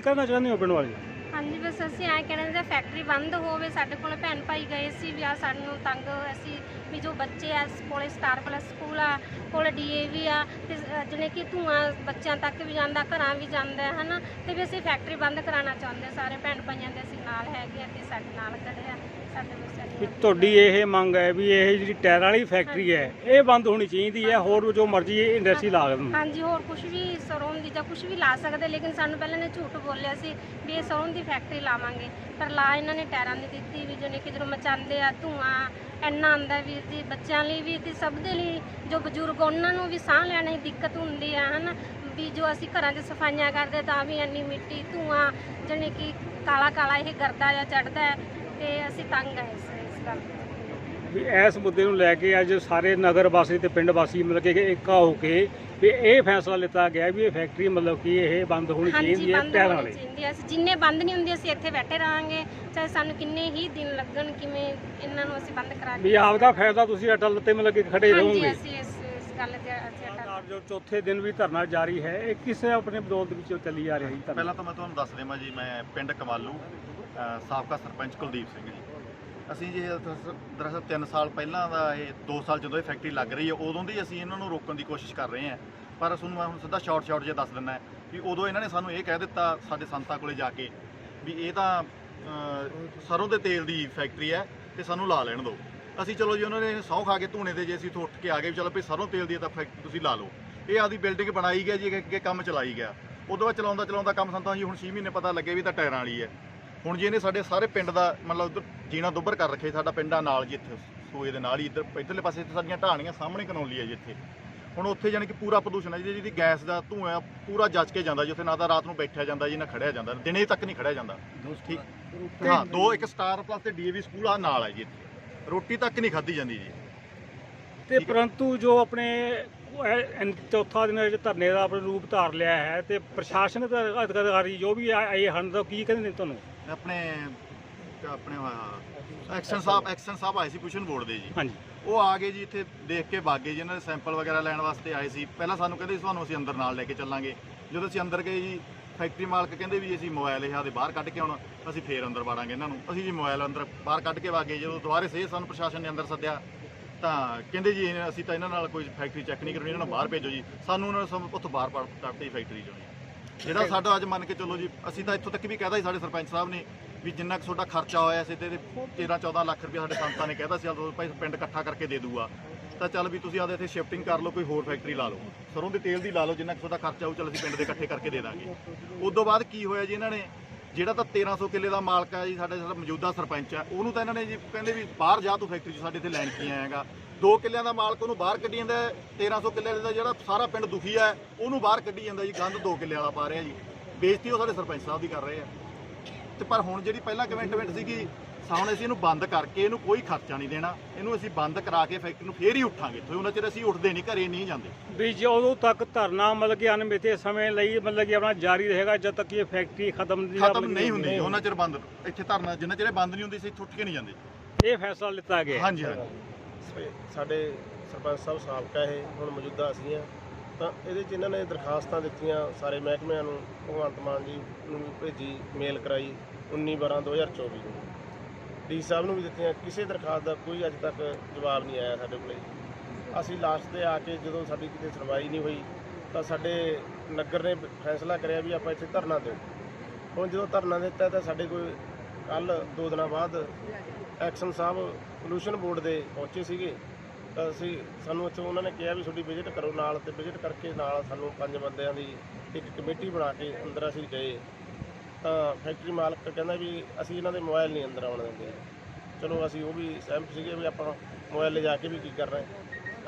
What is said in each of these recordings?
ਕੀ ਕਹਿਣਾ ਚਾਹੁੰਦੇ ਹੋ ਪਿੰਡ ਵਾਲੇ? ਹਾਂਜੀ ਬਸ ਅਸੀਂ ਐਂ ਕਹਿਣਾ ਚਾਹੁੰਦੇ ਫੈਕਟਰੀ ਬੰਦ ਹੋਵੇ ਸਾਡੇ ਕੋਲ ਭੈਣ ਭਾਈ ਗਏ ਸੀ ਵੀ ਆ ਸਾਨੂੰ ਤੰਗ ਅਸੀਂ ਵੀ ਜੋ ਬੱਚੇ ਆ ਕੋਲੇ ਸਟਾਰ ਪਲੱਸ ਸਕੂਲ ਆ ਕੋਲੇ ਡੀਏਵੀ ਆ ਤੇ ਜਿਹਨੇ ਕਿ ਧੂਆਂ ਬੱਚਿਆਂ ਤੱਕ ਵੀ ਜਾਂਦਾ ਘਰਾਂ ਵੀ ਜਾਂਦਾ ਹੈ ਹਨਾ? ਤੇ ਵੀ ਅਸੀਂ ਫੈਕਟਰੀ ਬੰਦ ਕਰਾਉਣਾ ਚਾਹੁੰਦੇ। ਸਾਰੇ ਭੈਣ ਭਾਈਆਂ ਦੇ ਅਸੀਂ ਨਾਲ ਹੈਗੇ ਤੇ ਸਾਡੇ ਨਾਲ ਖੜੇ ਆ ਸਾਡੇ ਬੱਚਿਆਂ ਤੁਹਾਡੀ ਇਹ ਮੰਗ ਹੈ ਵੀ ਇਹ ਜਿਹੜੀ ਟਾਇਰ ਵਾਲੀ ਫੈਕਟਰੀ ਹੈ ਇਹ ਬੰਦ ਹੋਣੀ ਚਾਹੀਦੀ ਹੈ ਹੋਰ ਜੋ ਮਰਜ਼ੀ ਇੰਡਸਟਰੀ ਲਾ ਦੇਣ। ਹਾਂਜੀ ਹੋਰ ਕੁਝ ਵੀ ਸਰੋਂ ਦੀ ਜਾਂ ਕੁਝ ਵੀ ਲਾ ਸਕਦੇ ਲੇਕਿਨ ਸਾਨੂੰ ਪਹਿਲਾਂ ਨੇ ਝੂਠ ਬੋਲਿਆ ਸੀ ਵੀ ਇਹ ਸਰੋਂ ਦੀ ਫੈਕਟਰੀ ਲਾਵਾਂਗੇ। ਪਰ ਲਾ ਇਹਨਾਂ ਨੇ ਟਾਇਰਾਂ ਦੀ ਦਿੱਤੀ ਵੀ ਜਿਹਨੇ ਕਿ ਜਦੋਂ ਮਚਾਉਂਦੇ ਆ ਧੂਆਂ ਇੰਨਾ ਆਉਂਦਾ ਵੀ ਜੀ ਬੱਚਿਆਂ ਲਈ ਵੀ ਤੇ ਸਭ ਦੇ ਲਈ ਜੋ ਬਜ਼ੁਰਗ ਉਹਨਾਂ ਨੂੰ ਵੀ ਸਾਹ ਲੈਣ ਦੀ ਦਿੱਕਤ ਹੁੰਦੀ ਆ, ਹਨਾ? ਵੀ ਜੋ ਅਸੀਂ ਘਰਾਂ 'ਚ ਸਫਾਈਆਂ ਕਰਦੇ ਤਾਂ ਵੀ ਇੰਨੀ ਮਿੱਟੀ ਧੂਆਂ ਜਿਹਨੇ ਕਿ ਕਾਲਾ ਕਾਲਾ ਇਹ ਗਰਦਾ ਜਾਂ ਚੜਦਾ ਹੈ ਤੇ ਅਸੀਂ ਤੰਗ ਆ ਇਸ ਇਸ ਗੱਲ ਤੋਂ। ਵੀ ਇਸ ਮੁੱਦੇ ਨੂੰ ਲੈ ਕੇ ਅੱਜ ਸਾਰੇ ਨਗਰ ਵਾਸੀ ਤੇ ਪਿੰਡ ਵਾਸੀ ਮਤਲਬ ਕਿ ਇੱਕਾ ਹੋ ਕੇ ਵੀ ਇਹ ਫੈਸਲਾ ਲਿੱਤਾ ਗਿਆ ਵੀ ਇਹ ਫੈਕਟਰੀ ਮਤਲਬ ਕਿ ਇਹ ਬੰਦ ਹੋਣੀ ਚਾਹੀਦੀ ਹੈ ਹੋਣੀ ਵਾਲੀ। ਚਾਹੀਦੀ ਹੈ। ਅਸੀਂ ਜਿੰਨੇ ਬੰਦ ਨਹੀਂ ਹੁੰਦੇ ਅਸੀਂ ਇੱਥੇ ਬੈਠੇ ਰਹਾਂਗੇ। ਚਾਹੇ ਸਾਨੂੰ ਕਿੰਨੇ ਹੀ ਦਿਨ ਲੱਗਣ ਕਿਵੇਂ ਇਹਨਾਂ ਨੂੰ ਅਸੀਂ ਬੰਦ ਕਰਾ ਵੀ ਆਪਦਾ ਫਾਇਦਾ ਤੁਸੀਂ ਅਟਲ ਤੇ ਮਤਲਬ ਕਿ ਖੜੇ ਹਾਂਜੀ ਰਹੋਗੇ। ਅਸੀਂ ਇਸ ਇਸ ਗੱਲ ਤੇ ਅਸੀਂ ਅਟਲ ਲਗਾਤਾਰ ਜੋ ਚੌਥੇ ਦਿਨ ਵੀ ਧਰਨਾ ਜਾਰੀ ਹੈ ਇਹ ਕਿਸੇ ਆਪਣੇ ਬਦੌਲਤ ਵਿੱਚ ਚੱਲੀ ਆ ਰਹੀ ਧਰਨਾ? ਪਹਿਲਾਂ ਤਾਂ ਮੈਂ ਤੁਹਾਨੂੰ ਦੱਸ ਦੇਵਾਂ ਜੀ ਮੈਂ ਪਿੰਡ ਕਮਾਲੂ ਸਾਬਕਾ ਸਰਪੰਚ ਕੁਲਦੀਪ ਸਿੰਘ ਜੀ। ਅਸੀਂ ਜੇ ਦਰਅਸਲ- ਦਰਅਸਲ 3 ਸਾਲ ਪਹਿਲਾਂ ਦਾ ਇਹ 2 ਸਾਲ ਜਦੋਂ ਇਹ ਫੈਕਟਰੀ ਲੱਗ ਰਹੀ ਹੈ ਉਦੋਂ ਦੀ ਅਸੀਂ ਇਹਨਾਂ ਨੂੰ ਰੋਕਣ ਦੀ ਕੋਸ਼ਿਸ਼ ਕਰ ਰਹੇ ਹਾਂ। ਪਰ ਤੁਹਾਨੂੰ ਮੈਂ ਹੁਣ ਸਿੱਧਾ ਸ਼ਾਰਟ ਸ਼ਾਰਟ ਜੇ ਦੱਸ ਦਿੰਦਾ ਵੀ ਉਦੋਂ ਇਹਨਾਂ ਨੇ ਸਾਨੂੰ ਇਹ ਕਹਿ ਦਿੱਤਾ ਸਾਡੇ ਸੰਤਾਂ ਕੋਲੇ ਜਾ ਕੇ ਵੀ ਇਹ ਤਾਂ ਅ, ਸਰੋਂ ਦੇ ਤੇਲ ਦੀ ਫੈਕਟਰੀ ਹੈ ਤੇ ਸਾਨੂੰ ਲਾ ਲੈਣ ਦਿਓ। ਅਸੀਂ ਚਲੋ ਜੀ ਉਹਨਾਂ ਨੇ ਸਹੁੰ ਖਾ ਕੇ ਧੂਣੇ ਤੇ ਜੇ ਅਸੀਂ ਉੱਥੋਂ ਉੱਠ ਕੇ ਆ ਗਏ ਵੀ ਚਲੋ ਵੀ ਸਰੋਂ ਤੇਲ ਦੀ ਤਾਂ ਫੈਕਟਰੀ ਤੁਸੀਂ ਲਾ ਲਓ। ਇਹ ਆਦੀ ਬਿਲਡਿੰਗ ਬਣਾਈ ਗਿਆ ਜੀ ਅੱਗੇ- ਕੰਮ ਚਲਾਈ ਗਿਆ। ਉਦੋਂ ਬਾਅਦ ਚਲਾਉਂਦਾ ਚਲਾਉਂਦਾ ਕੰਮ ਸੰਤਾਂ ਜੀ ਹੁਣ 6 ਮਹੀਨੇ ਪਤਾ ਲੱਗੇ ਵੀ ਤਾਂ ਟਾਇਰਾਂ ਵਾਲੀ ਹੈ। ਹੁਣ ਜੀ ਇਹਨੇ ਸਾਡੇ ਸਾਰੇ ਪਿੰਡ ਦਾ ਮਤਲਬ ਉੱਧਰ ਜੀਣਾ ਦੁੱਬਰ ਕਰ ਰੱਖੇ ਸਾਡਾ ਪਿੰਡਾਂ ਨਾਲ ਜੀ ਇੱਥੇ ਸੂਏ ਦੇ ਨਾਲ ਹੀ ਇੱਧਰ ਇੱਧਰਲੇ ਪਾਸੇ ਤੇ ਸਾਡੀਆਂ ਢਾਣੀਆਂ ਸਾਹਮਣੇ ਕਨੌਲੀ ਹੈ ਜੀ ਇੱਥੇ। ਹੁਣ ਉੱਥੇ ਜਾਣੀ ਕਿ ਪੂਰਾ ਪ੍ਰਦੂਸ਼ਣ ਹੈ ਜੀ ਜਿਹਦੀ ਗੈਸ ਦਾ ਧੂਆਂ ਪੂਰਾ ਜੱਜ ਕੇ ਜਾਂਦਾ ਜੀ ਉੱਥੇ ਨਾ ਤਾਂ ਰਾਤ ਨੂੰ ਬੈਠਿਆ ਜਾਂਦਾ ਜੀ ਨਾ ਖੜਿਆ ਜਾਂਦਾ ਦਿਨੇ ਤੱਕ ਨਹੀਂ ਖੜਿਆ ਜਾਂਦਾ। ਠੀਕ। ਹਾਂ ਦੋ ਇੱਕ ਸਟਾਰ ਪਲੱਸ ਤੇ ਡੀਏਵੀ ਸਕੂਲ ਆ ਨਾਲ ਹੈ ਜੀ ਇੱਥੇ। ਰੋਟੀ ਤੱਕ ਨਹੀਂ ਖਾਧੀ ਜਾਂਦੀ ਜੀ। ਤੇ। ਪਰੰਤੂ ਜੋ ਆਪਣੇ ਇਹ ਚੌਥਾ ਦਿਨ ਵਿੱਚ ਧਰਨੇ ਦਾ ਆਪਣਾ ਰੂਪ ਧਾਰ ਲਿਆ ਹੈ ਤੇ ਪ੍ਰਸ਼ਾਸਨਿਕ ਅਧਿਕਾਰੀ ਜੋ ਵੀ ਆ- ਆਏ ਹਨ ਤਾਂ ਕੀ ਕਹਿੰਦੇ ਨੇ ਤੁਹਾਨੂੰ? ਆਪਣੇ ਆਪਣੇ ਐਕਸ਼ਨ ਸਾਹਿਬ ਐਕਸ਼ਨ ਸਾਹਿਬ ਆਏ ਸੀ ਪੁਸ਼ਨ ਬੋਰਡ ਦੇ ਜੀ। ਹਾਂਜੀ। ਉਹ ਆ ਗਏ ਜੀ ਇੱਥੇ ਦੇਖ ਕੇ ਭਾਗੇ ਜੀ ਇਹਨਾਂ ਦੇ ਸੈਂਪਲ ਵਗੈਰਾ ਲੈਣ ਵਾਸਤੇ ਆਏ ਸੀ। ਪਹਿਲਾਂ ਸਾਨੂੰ ਕਹਿੰਦੇ ਸੀ ਤੁਹਾਨੂੰ ਅਸੀਂ ਅੰਦਰ ਨਾਲ ਲੈ ਕੇ ਚੱਲਾਂਗੇ। ਜਦੋਂ ਅਸੀਂ ਅੰਦਰ ਗਏ ਜੀ ਫੈਕਟਰੀ ਮਾਲਕ ਕਹਿੰਦੇ ਵੀ ਅਸੀਂ ਮੋਬਾਈਲ ਇਹ ਆਦੇ ਬਾਹਰ ਕੱਢ ਕੇ ਆਉਣਾ ਅਸੀਂ ਫੇਰ ਅੰਦਰ ਵਾੜਾਂਗੇ ਇਹਨਾਂ ਨੂੰ। ਅਸੀਂ ਜੀ ਮੋਬਾਈਲ ਅੰਦਰ ਬਾਹਰ ਕੱਢ ਕੇ ਵਾਗੇ ਜਦੋਂ ਦੁਬਾਰੇ ਸੇ ਸਾਨੂੰ ਪ੍ਰਸ਼ਾਸਨ ਨੇ ਅੰਦਰ ਸੱਦਿਆ ਤਾਂ ਕਹਿੰਦੇ ਜੀ ਅਸੀਂ ਤਾਂ ਇਹਨਾਂ ਨਾਲ ਕੋਈ ਫੈਕਟਰੀ ਚੈੱਕ ਨਹੀਂ ਕਰਨੀ ਇਹਨਾਂ ਨੂੰ ਬਾਹਰ ਭੇਜੋ ਜੀ। ਸਾਨੂੰ ਉਹਨਾਂ ਨੇ ਸਭ ਉੱਥੋਂ ਬਾਹਰ ਪੜ ਕੱਢਤੀ ਫੈਕਟਰੀ ਚੋਂ ਜੀ। ਜਿਹੜਾ ਸਾਡਾ ਅੱਜ ਮੰਨ ਕੇ ਚੱਲੋ ਜੀ ਅਸੀਂ ਤਾਂ ਇੱਥੋਂ ਤੱਕ ਵੀ ਕਹਿਦਾ ਸੀ ਸਾਡੇ ਸਰਪੰਚ ਸਾਹਿਬ ਨੇ ਵੀ ਜਿੰਨਾ ਕੁ ਤੁਹਾਡਾ ਖਰਚਾ ਹੋਇਆ ਸੀ ਤੇ 13 14 ਲੱਖ ਰੁਪਏ ਸਾਡੇ ਸੰਸਥਾ ਨੇ ਕਹਿਦਾ ਸੀ ਚਲੋ ਭਾਈ ਪਿੰਡ ਇਕੱਠਾ ਕਰਕੇ ਦੇ ਦੂਗਾ। ਤਾਂ ਚੱਲ ਵੀ ਤੁਸੀਂ ਆਦੇ ਇੱਥੇ ਸ਼ਿਫਟਿੰਗ ਕਰ ਲਓ ਕੋਈ ਹੋਰ ਫੈਕਟਰੀ ਲਾ ਲਓ। ਸਰੋਂ ਦੇ ਤੇਲ ਦੀ ਲਾ ਲਓ ਜਿੰਨਾ ਕੁ ਤੁਹਾਡਾ ਖਰਚਾ ਹੋਊ ਚੱਲ ਅਸੀਂ ਪਿੰਡ ਦੇ ਇਕੱਠੇ ਕਰਕੇ ਦੇ ਦਾਂਗੇ। ਉਸ ਤੋਂ ਬਾਅਦ ਕੀ ਹੋਇਆ ਜੀ ਇਹਨਾਂ ਨੇ? ਜਿਹੜਾ ਤਾਂ 1300 ਕਿੱਲੇ ਦਾ ਮਾਲਕ ਹੈ ਜੀ, ਸਾਡੇ ਜਿਹੜਾ ਮੌਜੂਦਾ ਸਰਪੰਚ ਹੈ ਉਹਨੂੰ ਤਾਂ ਇਹਨਾਂ ਨੇ ਜੀ ਕਹਿੰਦੇ ਵੀ ਬਾਹਰ ਜਾ ਤੂੰ ਫੈਕਟਰੀ 'ਚ, ਸਾਡੇ ਇੱਥੇ ਲੈਣ ਕੀ ਆਏਗਾ ਦੋ ਕਿੱਲਿਆਂ ਦਾ ਮਾਲਕ ਉਹਨੂੰ ਬਾਹਰ ਕੱਢੀ ਜਾਂਦਾ ਹੈ। 1300 ਕਿੱਲੇ ਦਾ ਜਿਹੜਾ ਸਾਰਾ ਪਿੰਡ ਦੁਖੀ ਹੈ ਉਹਨੂੰ ਬਾਹਰ ਕੱਢੀ ਜਾਂਦਾ ਜੀ, ਗੰਦ ਦੋ ਕਿੱਲੇ ਵਾਲਾ ਪਾ ਰਿਹਾ ਜੀ ਬੇਇੱਜ਼ਤੀ ਉਹ ਸਾਡੇ ਸਰਪੰਚ ਸਾਹਿਬ ਦੀ ਕਰ ਰਹੇ ਆ ਤੇ ਪਰ ਹੁਣ ਜਿਹੜੀ ਪਹਿਲਾਂ ਕਮਿਟਮੈਂਟ ਸੀਗੀ ਸਾਹਮਣੇ ਅਸੀਂ ਇਹਨੂੰ ਬੰਦ ਕਰਕੇ ਇਹਨੂੰ ਕੋਈ ਖਰਚਾ ਨਹੀਂ ਦੇਣਾ। ਇਹਨੂੰ ਅਸੀਂ ਬੰਦ ਕਰਾ ਕੇ ਫੈਕਟਰੀ ਨੂੰ ਫੇਰ ਹੀ ਉੱਠਾਂਗੇ। ਤੇ ਉਹਨਾਂ ਚਿਰ ਅਸੀਂ ਉੱਠਦੇ ਨਹੀਂ ਘਰੇ ਨਹੀਂ ਜਾਂਦੇ। ਵੀ ਜਦੋਂ ਤੱਕ ਧਰਨਾ ਮਤਲਬ ਕਿ ਅਨਮਿੱਥੇ ਸਮੇਂ ਲਈ ਮਤਲਬ ਕਿ ਆਪਣਾ ਜਾਰੀ ਰਹੇਗਾ ਜਦ ਤੱਕ ਇਹ ਫੈਕਟਰੀ ਖਤਮ ਨਹੀਂ ਖਤਮ ਨਹੀਂ ਹੁੰਦੀ ਉਹਨਾਂ ਚਿਰ ਬੰਦ। ਇੱਥੇ ਧਰਨਾ ਜਿੰਨਾ ਚਿਰ ਬੰਦ ਨਹੀਂ ਹੁੰਦੀ ਇੱਥੇ ਉੱਠ ਕੇ ਨਹੀਂ ਜਾਂਦੇ। ਇਹ ਫੈਸਲਾ ਲਿੱਤਾ ਗਿਆ ਹਾਂਜੀ ਹਾਂਜੀ। ਸਾਡੇ ਸਰਪੰਚ ਸਾਹਿਬ ਸਾਬਕਾ ਇਹ ਹੁਣ ਮੌਜੂਦਾ ਅਸੀਂ ਆ ਤਾਂ ਇਹਦੇ 'ਚ ਇਹਨਾਂ ਨੇ ਦਰਖਾਸਤਾਂ ਦਿੱਤੀਆਂ ਸਾਰੇ ਮਹਿਕਮਿਆਂ ਨੂੰ ਭਗਵੰਤ ਮਾਨ ਜੀ ਨੂੰ ਭੇਜੀ ਮੇਲ ਕਰਾਈ 19 12 2024 ਨੂੰ। ਡੀ ਸਾਹਿਬ ਨੂੰ ਵੀ ਦਿੱਤੀਆਂ, ਕਿਸੇ ਦਰਖਾਸਤ ਦਾ ਕੋਈ ਅੱਜ ਤੱਕ ਜਵਾਬ ਨਹੀਂ ਆਇਆ ਸਾਡੇ ਕੋਲੇ। ਅਸੀਂ ਲਾਸਟ ਤੇ ਆ ਕੇ ਜਦੋਂ ਸਾਡੀ ਕਿਤੇ ਸੁਣਵਾਈ ਨਹੀਂ ਹੋਈ, ਤਾਂ ਸਾਡੇ ਨਗਰ ਨੇ ਫੈਸਲਾ ਕਰਿਆ ਵੀ ਆਪਾਂ ਇੱਥੇ ਧਰਨਾ ਦਿਓ। ਹੁਣ ਜਦੋਂ ਧਰਨਾ ਦਿੱਤਾ, ਤਾਂ ਸਾਡੇ ਕੋਈ ਕੱਲ ਦੋ ਦਿਨਾਂ ਬਾਅਦ ਐਕਸ਼ਨ ਸਾਹਿਬ ਪੋਲੂਸ਼ਨ ਬੋਰਡ ਦੇ ਪਹੁੰਚੇ ਸੀਗੇ। ਤਾਂ ਅਸੀਂ, ਸਾਨੂੰ ਇੱਥੋਂ ਉਹਨਾਂ ਨੇ ਕਿਹਾ ਵੀ ਤੁਹਾਡੀ ਵਿਜ਼ਿਟ ਕਰੋ ਨਾਲ ਤੇ ਵਿਜ਼ਿਟ ਕਰਕੇ ਨਾਲ ਸਾਨੂੰ ਪੰਜ ਬੰਦਿਆਂ ਦੀ ਇੱਕ ਕਮੇਟੀ ਬਣਾ ਕੇ ਅੰਦਰ ਅਸੀਂ ਗਏ। ਤਾਂ ਫੈਕਟਰੀ ਮਾਲਕ ਕਹਿੰਦਾ ਵੀ ਅਸੀਂ ਇਹਨਾਂ ਦੇ ਮੋਬਾਈਲ ਨਹੀਂ ਅੰਦਰ ਆਉਣ ਦਿੰਦੇ। ਚਲੋ ਅਸੀਂ ਉਹ ਵੀ ਸਹਿਮਤ ਸੀਗੇ ਵੀ ਆਪਾਂ ਮੋਬਾਈਲ ਲਿਜਾ ਕੇ ਵੀ ਕੀ ਕਰਨਾ ਹੈ।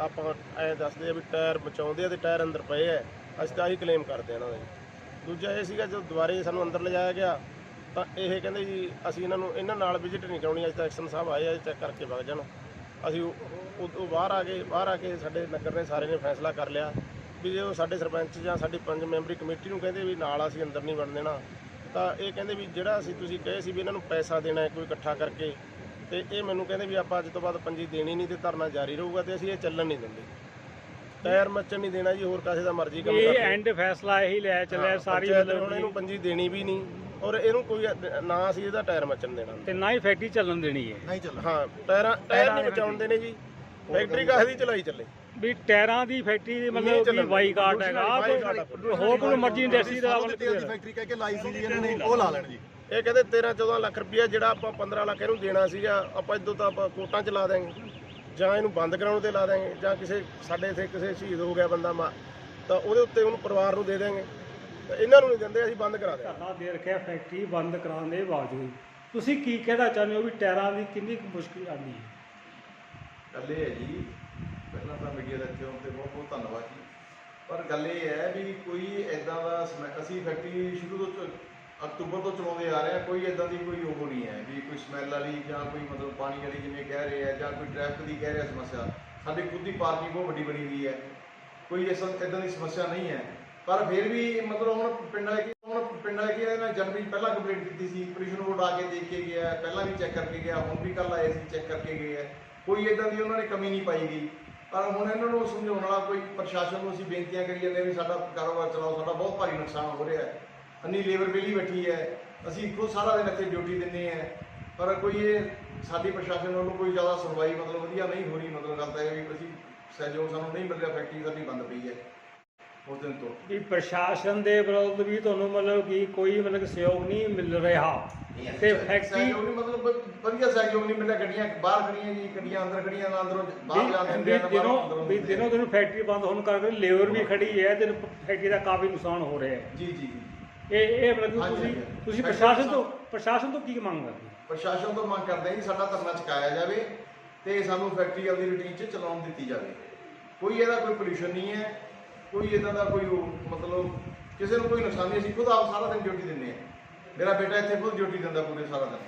ਆਪਾਂ ਐਂ ਦੱਸਦੇ ਆ ਵੀ ਟਾਇਰ ਬਚਾਉਂਦੇ ਆ ਤੇ ਟਾਇਰ ਅੰਦਰ ਪਏ ਐ ਅਸੀਂ ਤਾਂ ਆਹੀ ਕਲੇਮ ਕਰਦੇ ਆ ਇਹਨਾਂ ਦਾ। ਜੀ ਦੂਜਾ ਇਹ ਸੀਗਾ ਜਦੋਂ ਦੁਬਾਰੇ ਸਾਨੂੰ ਅੰਦਰ ਲਿਜਾਇਆ ਗਿਆ, ਤਾਂ ਇਹ ਕਹਿੰਦੇ ਜੀ ਅਸੀਂ ਇਹਨਾਂ ਨੂੰ ਇਹਨਾਂ ਨਾਲ ਵਿਜ਼ਿਟ ਨਹੀਂ ਕਰਾਉਣੀ, ਅੱਜ ਤਾਂ ਐਕਸ਼ਨ ਸਾਹਿਬ ਆਏ ਆ ਚੈੱਕ ਕਰਕੇ ਵਗ ਜਾਣ। ਅਸੀਂ ਉਦੋਂ ਬਾਹਰ ਆ ਗਏ, ਬਾਹਰ ਆ ਕੇ ਸਾਡੇ ਨਗਰ ਨੇ ਸਾਰੇ ਨੇ ਫੈਸਲਾ ਕਰ ਲਿਆ ਵੀ ਜੇ ਉਹ ਸਾਡੇ ਸਰਪੰਚ ਜਾਂ ਸਾਡੀ ਪੰਜ ਮੈਂਬਰੀ ਕਮੇਟੀ ਨੂੰ ਕਹਿੰਦੇ ਵੀ ਨਾਲ ਅਸੀਂ ਅੰਦਰ ਨਹੀਂ ਵੜਨ ਦੇਣਾ ਤਾਂ ਇਹ ਕਹਿੰਦੇ ਵੀ ਜਿਹੜਾ ਅਸੀਂ ਤੁਸੀਂ ਕਹੇ ਸੀ ਵੀ ਇਹਨਾਂ ਨੂੰ ਪੈਸਾ ਦੇਣਾ ਹੈ ਕੋਈ ਇਕੱਠਾ ਕਰਕੇ ਤੇ ਇਹ ਮੈਨੂੰ ਕਹਿੰਦੇ ਵੀ ਆਪਾਂ ਅੱਜ ਤੋਂ ਬਾਅਦ ਪੰਜੀ ਦੇਣੀ ਨਹੀਂ ਤੇ ਧਰਨਾ ਜਾਰੀ ਰਹੂਗਾ ਤੇ ਅਸੀਂ ਇਹ ਚੱਲਣ ਨਹੀਂ ਦਿੰਦੇ। ਟਾਇਰ ਮੱਚਣ ਨਹੀਂ ਦੇਣਾ ਜੀ ਹੋਰ ਕਾਸੇ ਦਾ ਮਰਜ਼ੀ ਕੰਮ ਇਹ ਐਂਡ ਫੈਸਲਾ ਇਹੀ ਲੈ ਚੱਲਿਆ ਸਾਰੀ ਨੇ ਹੁਣ ਮਤਲਬ ਇਹਨੂੰ ਪੰਜੀ ਦੇਣੀ ਵੀ ਨਹੀਂ ਔਰ ਇਹਨੂੰ ਕੋਈ ਨਾ ਅਸੀਂ ਇਹਦਾ ਟਾਇਰ ਮੱਚਣ ਦੇਣਾ। ਤੇ ਨਾ ਹੀ ਫੈਕਟਰੀ ਚੱਲਣ ਦੇਣੀ ਹੈ। ਨਹੀਂ ਚੱਲਣਾ। ਹਾਂ ਟਾਇਰਾਂ ਟਾਇਰ ਨਹੀਂ ਬਚਾਉਣ ਦੇਣੇ ਜੀ। ਫੈਕਟਰੀ ਕਾਹਦੀ ਦੀ ਚਲਾਈ ਚੱਲੇ? ਵੀ ਟਾਇਰਾਂ ਦੀ ਫੈਕਟਰੀ ਦੀ ਮਤਲਬ ਚੱਲਣ ਬਾਈਕਾਟ ਹੈਗਾ ਹੋਰ ਕੋਈ ਮਰਜ਼ੀ ਇੰਡਸਟਰੀ ਦਾ ਤੇਲ ਦੀ ਫੈਕਟਰੀ ਕਹਿ ਕੇ ਲਾਈ ਸੀ ਜੀ ਇਹਨਾਂ ਨੇ ਉਹ ਲਾ ਲੈਣ ਜੀ। ਇਹ ਕਹਿੰਦੇ 13 14 ਲੱਖ ਰੁਪਇਆ ਜਿਹੜਾ ਆਪਾਂ 15 ਲੱਖ ਇਹਨੂੰ ਦੇਣਾ ਸੀਗਾ ਆਪਾਂ ਇਦੋਂ ਤਾਂ ਆਪਾਂ ਕੋਟਾਂ ਚ ਲਾ ਦਾਂਗੇ ਜਾਂ ਇਹਨੂੰ ਬੰਦ ਕਰਾਉਣ ਤੇ ਲਾ ਦਾਂਗੇ ਜਾਂ ਕਿਸੇ ਸਾਡੇ ਇੱਥੇ ਕਿਸੇ ਸ਼ਹੀਦ ਹੋ ਗਿਆ ਬੰਦਾ ਮਾ ਤਾਂ ਉਹਦੇ ਉੱਤੇ ਉਹਨੂੰ ਪਰਿਵਾਰ ਨੂੰ ਦੇ ਦਾਂਗੇ ਤਾਂ ਇਹਨਾਂ ਨੂੰ ਨਹੀਂ ਦਿੰਦੇ ਅਸੀਂ ਬੰਦ ਕਰਾ ਦਿਆਂਗੇ। ਧਰਨਾ ਦੇ ਰੱਖਿਆ ਫੈਕਟਰੀ ਬੰਦ ਕਰਾਉਣ ਦੇ ਬਾਵਜੂਦ। ਤੁਸੀਂ ਕੀ ਕਹਿਣਾ ਚਾਹੁੰਦੇ ਹੋ ਵੀ ਟਾਇਰਾਂ ਦੀ ਕਿੰਨੀ ਕੁ ਮੁਸ਼ਕਿਲ ਆਉਂਦੀ ਹੈ? ਹੈ ਜੀ ਪਹਿਲਾਂ ਤਾਂ ਮੀਡੀਆ ਦਾ ਇੱਥੇ ਆਉਣ ਤੇ ਬਹੁਤ ਬਹੁਤ ਧੰਨਵਾਦ ਜੀ। ਪਰ ਗੱਲ ਇਹ ਹੈ ਵੀ ਕੋਈ ਐਦਾਂ ਦਾ ਸਮੈ- ਅਸੀਂ ਫੈਕਟਰੀ ਸ਼ੁਰੂ ਤੋਂ ਅਕਤੂਬਰ ਤੋਂ ਚਲਾਉਂਦੇ ਆ ਰਹੇ ਹਾਂ, ਕੋਈ ਐਦਾਂ ਦੀ ਕੋਈ ਉਹ ਨਹੀਂ ਹੈ ਵੀ ਕੋਈ ਸਮੈਲ ਵਾਲੀ ਜਾਂ ਕੋਈ ਮਤਲਬ ਪਾਣੀ ਵਾਲੀ ਜਿਵੇਂ ਕਹਿ ਰਹੇ ਆ ਜਾਂ ਕੋਈ ਟ੍ਰੈਫਿਕ ਦੀ ਕਹਿ ਰਿਹਾ ਸਮੱਸਿਆ। ਸਾਡੀ ਖੁਦ ਦੀ ਪਾਰਕਿੰਗ ਬਹੁਤ ਵੱਡੀ ਬਣੀ ਹੋਈ ਹੈ। ਕੋਈ ਇਸ ਐਦਾਂ ਦੀ ਸਮੱਸਿਆ ਨਹੀਂ ਹੈ। ਪਰ ਫਿਰ ਵੀ ਮਤਲਬ ਹੁਣ ਪਿੰਡਾਂ ਵਾਲੇ ਹੁਣ ਪਿੰਡ ਵਾਲੇ ਕੀ ਇਹਨਾਂ ਜਨਵਰੀ 'ਚ ਪਹਿਲਾਂ ਕੰਪਲੀਟ ਕੀਤੀ ਸੀ। ਪੋਲੂਸ਼ਨ ਬੋਰਡ ਆ ਕੇ ਦੇਖ ਕੇ ਗਿਆ, ਪਹਿਲਾਂ ਵੀ ਚੈੱਕ ਕਰਕੇ ਗਿਆ, ਹੁਣ ਵੀ ਕੱਲ ਆਏ ਸੀ ਚੈੱਕ ਕਰਕੇ ਗਏ ਹੈ ਕੋਈ ਇਦਾਂ ਦੀ ਉਹਨਾਂ ਨੇ ਕਮੀ ਨਹੀਂ ਪਾਈ ਗਈ। ਪਰ ਹੁਣ ਇਹਨਾਂ ਨੂੰ ਸਮਝਾਉਣ ਵਾਲਾ ਕੋਈ ਪ੍ਰਸ਼ਾਸਨ ਨੂੰ ਅਸੀਂ ਬੇਨਤੀਆਂ ਕਰੀ ਜਾਂਦੇ ਵੀ ਸਾਡਾ ਕਾਰੋਬਾਰ ਚਲਾਓ, ਸਾਡਾ ਬਹੁਤ ਭਾਰੀ ਨੁਕਸਾਨ ਹੋ ਰਿਹਾ ਹੈ। ਅੰਨੀ ਲੇਬਰ ਵਿਹਲੀ ਬੈਠੀ ਹੈ। ਅਸੀਂ ਇੱਕੋ ਸਾਰਾ ਦਿਨ ਇੱਥੇ ਡਿਊਟੀ ਦਿੰਦੇ ਆ ਪਰ ਕੋਈ ਇਹ ਸਾਡੀ ਪ੍ਰਸ਼ਾਸਨ ਵੱਲੋਂ ਕੋਈ ਜ਼ਿਆਦਾ ਸੁਣਵਾਈ ਮਤਲਬ ਵਧੀਆ ਨਹੀਂ ਹੋ ਰਹੀ। ਮਤਲਬ ਕਰਦਾ ਤਾਂ ਇਹ ਵੀ ਅਸੀਂ ਸਹਿਯੋਗ ਸਾਨੂੰ ਨਹੀਂ ਮਿਲ ਰਿਹਾ ਫੈਕਟਰੀ ਸਾਡੀ ਬੰਦ ਪਈ ਹੈ। ਉਸ ਦਿਨ ਤੋਂ। ਵੀ ਪ੍ਰਸ਼ਾਸਨ ਦੇ ਵਿਰੁੱਧ ਵੀ ਤੁਹਾਨੂੰ ਮਤਲਬ ਕਿ ਕੋਈ ਮਤਲਬ ਸਹਿਯੋਗ ਨਹੀਂ ਮਿਲ ਰਿਹਾ। ਤੇ ਫੈਕਟਰੀ ਸਹਿਯੋਗ ਨਹੀਂ ਮਤਲਬ ਵਧੀਆ ਸਹਿਯੋਗ ਨਹੀਂ ਮਿਲਿਆ। ਗੱਡੀਆਂ ਬਾਹਰ ਖੜੀਆਂ ਜੀ ਗੱਡੀਆਂ ਅੰਦਰ ਖੜੀਆਂ ਨਾ ਅੰਦਰੋਂ ਬਾਹਰ ਆ ਨਾ ਬਾਹਰੋਂ ਦਿਨੋਂ ਅੰਦਰੋਂ ਵੀ ਦਿੰਦੇ ਆ। ਦਿਨੋਂ ਦਿਨ ਫੈਕਟਰੀ ਬੰਦ ਹੋਣ ਕਰਕੇ ਲੇਬਰ ਵੀ ਖੜੀ ਹੈ ਤੇ ਫੈਕਟਰੀ ਦਾ ਕਾਫੀ ਨੁਕਸਾਨ ਹੋ ਰਿਹਾ ਹੈ। ਜੀ ਜੀ ਇਹ ਇਹ ਮਤਲਬ ਤੁਸੀਂ। ਤੁਸੀਂ ਪ੍ਰਸ਼ਾਸਨ ਤੋਂ ਪ੍ਰਸ਼ਾਸਨ ਤੋਂ ਕੀ ਮੰਗ ਕਰਦੇ? ਪ੍ਰਸ਼ਾਸਨ ਤੋਂ ਮੰਗ ਕਰਦੇ ਜੀ ਸਾਡਾ ਧਰਨਾ ਚੁਕਾਇਆ ਜਾਵੇ ਤੇ ਸਾਨੂੰ ਫੈਕਟਰੀ ਆਪਦੀ ਰੂਟੀਨ 'ਚ ਚਲਾਉਣ ਦਿੱਤੀ ਜਾਵੇ। ਕੋਈ ਇਹਦਾ ਕੋਈ ਪੋਲੂਸ਼ਨ ਨਹੀਂ ਹੈ। ਕੋਈ ਇਹਦਾ ਦਾ ਕੋਈ ਉਹ, ਮਤਲਬ ਕਿਸੇ ਨੂੰ ਕੋਈ ਨੁਕਸਾਨ ਨਹੀਂ, ਅਸੀਂ ਖੁਦ ਆਪ ਸਾਰਾ ਦਿਨ ਡਿਊਟੀ ਦਿੰਦੇ ਹਾਂ। ਮੇਰਾ ਬੇਟਾ ਇੱਥੇ ਖੁਦ ਡਿਊਟੀ ਦਿੰਦਾ ਪੂਰੇ ਸਾਰਾ ਦਿਨ।